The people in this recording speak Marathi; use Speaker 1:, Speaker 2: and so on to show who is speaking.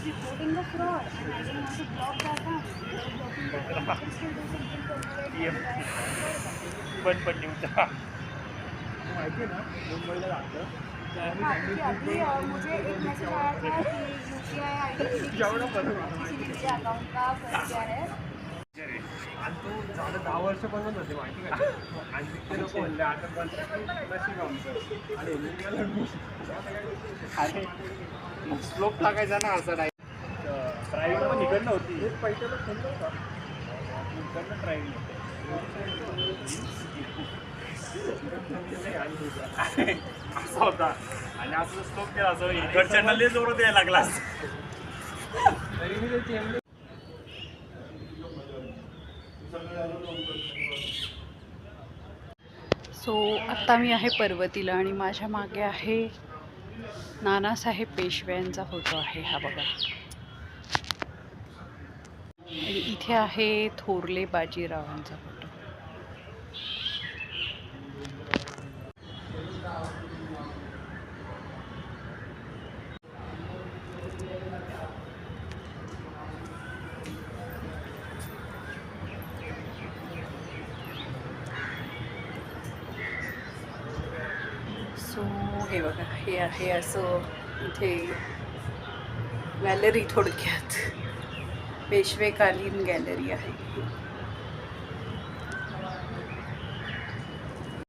Speaker 1: is reporting the fraud and I don't want to block the account. Without blocking the account, I can still do something you.
Speaker 2: Yeah.
Speaker 1: right?
Speaker 2: बंद पडली होता
Speaker 3: माहिती आहे ना मुंबईला त्यावेळी
Speaker 1: हाँ, क्योंकि अभी अ, मुझे एक मैसेज आया था कि U P I I D
Speaker 3: बरं
Speaker 1: किसी भी मेरे अकाउंट का कर दिया है
Speaker 3: आणि तो झालं दहा वर्ष बनवत होते माहिती का? आणि ते लोक म्हणले आता बंद नशीब आमचं. आणि
Speaker 2: स्लोप टाकायचा ना असं ड्रायव्हिंग पण इकडनं होती.
Speaker 3: एक पैशाला होता
Speaker 2: इकडनं ड्रायव्हिंग असा होता. आणि असं स्लोप केला असं इकडच्या लय जोरात द्यायला लागला.
Speaker 3: तरी मी त्याची
Speaker 4: सो आत्ता मी आहे पर्वतीला आणि माझ्या मागे आहे नानासाहेब पेशव्यांचा फोटो आहे हा बघा. आणि इथे आहे थोरले बाजीरावांचा फोटो सो हे बघा हे आहे असं इथे गॅलरी थोडक्यात. पेशवेकालीन गॅलरी आहे.